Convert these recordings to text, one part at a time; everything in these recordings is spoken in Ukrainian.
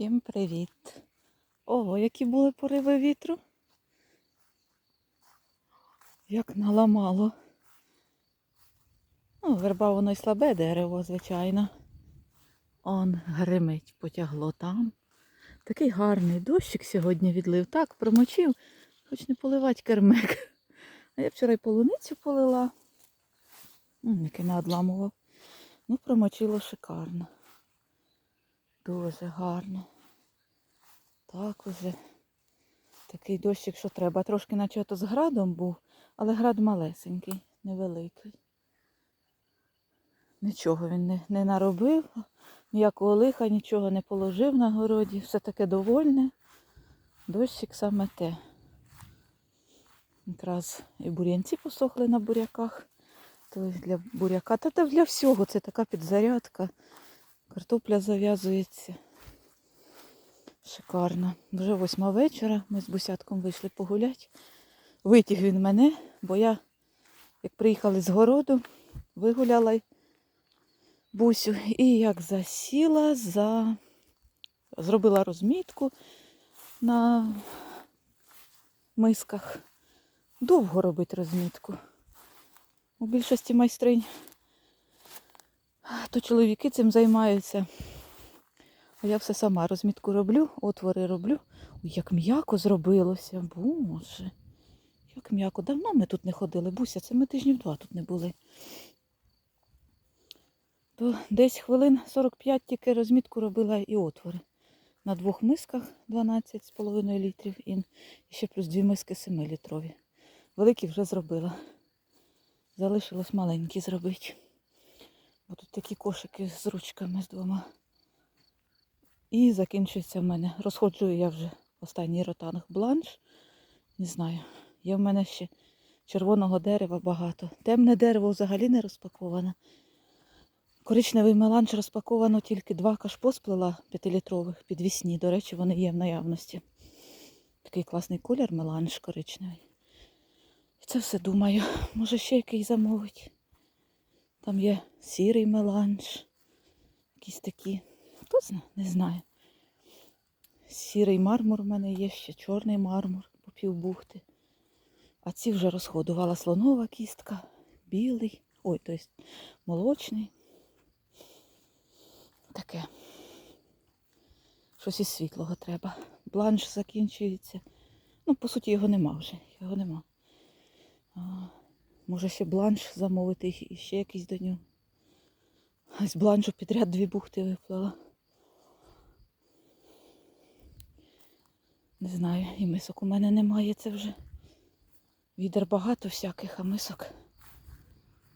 Всім привіт! Ого, які були пориви вітру. Як наламало. Ну, верба воно й слабе дерево, звичайно. Он гримить, потягло там. Такий гарний дощик сьогодні відлив. Так, промочив, хоч не поливати кермик. А я вчора й полуницю полила. Який надламував. Ну, промочило шикарно. Дуже гарно. Так уже. Такий дощик, що треба. Трошки наче то з градом був, але град малесенький, невеликий. Нічого він не, не наробив, ніякого лиха, нічого не положив на городі. Все таке довольне. Дощик саме те. Якраз і бур'янці посохли на буряках. То для буряка. Та для всього це така підзарядка. Картопля зав'язується. Шикарно. Вже восьма вечора. Ми з бусятком вийшли погуляти. Витяг він мене, бо я, як приїхали з городу, вигуляла бусю. І як засіла, за... зробила розмітку на мисках. Довго робити розмітку. У більшості майстринь то чоловіки цим займаються. А я все сама розмітку роблю, отвори роблю. Ой, як м'яко зробилося. Боже, як м'яко. Давно ми тут не ходили. Буся, це ми тижнів два тут не були. То десь хвилин 45 тільки розмітку робила і отвори. На двох мисках 12,5 літрів і ще плюс дві миски 7-літрові. Великі вже зробила. Залишилось маленькі зробити. Бо тут такі кошики з ручками з двома. І закінчується в мене. Розходжую я вже останній ротанг бланш. Не знаю. Є в мене ще червоного дерева багато. Темне дерево взагалі не розпаковане. Коричневий меланж розпаковано тільки два кашпо сплела п'ятилітрових підвісні. До речі, вони є в наявності. Такий класний колір меланж коричневий. І це все думаю. Може ще який замовить. Там є сірий меланж. Якісь такі. Хто знає? Не знаю. Сірий мармур в мене є, ще чорний мармур по півбухти. А ці вже розходувала слонова кістка, білий, ой, тобто молочний. Таке. Щось із світлого треба. Бланш закінчується. Ну, по суті, його нема вже. Його нема. Може ще бланш замовити і ще якийсь до нього. З бланшу підряд дві бухти виплила. Не знаю, і мисок у мене немає, це вже. Відер багато всяких, а мисок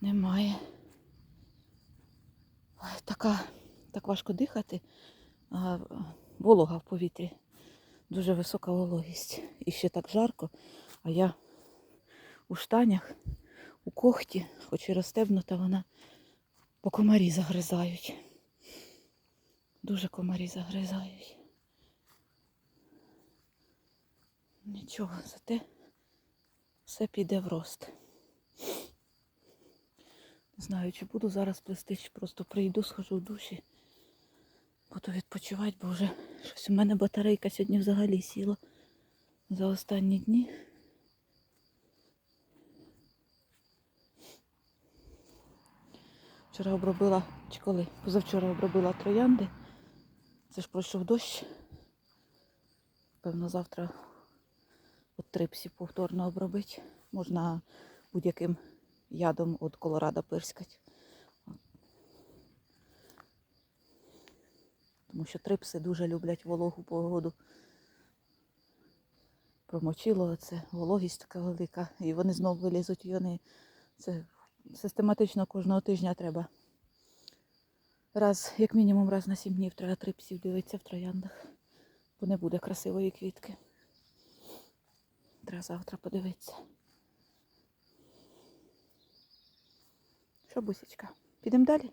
немає. Така, так важко дихати, а волога в повітрі. Дуже висока вологість. І ще так жарко, а я у штанях, у когті, хоч і розстебнута, вона по комарі загризають. Дуже комарі загризають. Нічого, зате все піде в рост. Не знаю, чи буду зараз плести, чи просто прийду, схожу в душі. Буду відпочивати, бо вже щось у мене батарейка сьогодні взагалі сіла за останні дні. Вчора обробила, чи коли? Позавчора обробила троянди. Це ж пройшов дощ. Певно, завтра от трипсі повторно обробити. Можна будь-яким ядом від колорада пирскати. Тому що трипси дуже люблять вологу погоду. Промочило це, вологість така велика. І вони знову вилізуть, і вони це систематично кожного тижня треба. Раз, як мінімум, раз на сім днів треба трипсів дивитися в трояндах. Бо не буде красивої квітки. Треба завтра подивитися. Що, бусічка? Підемо далі?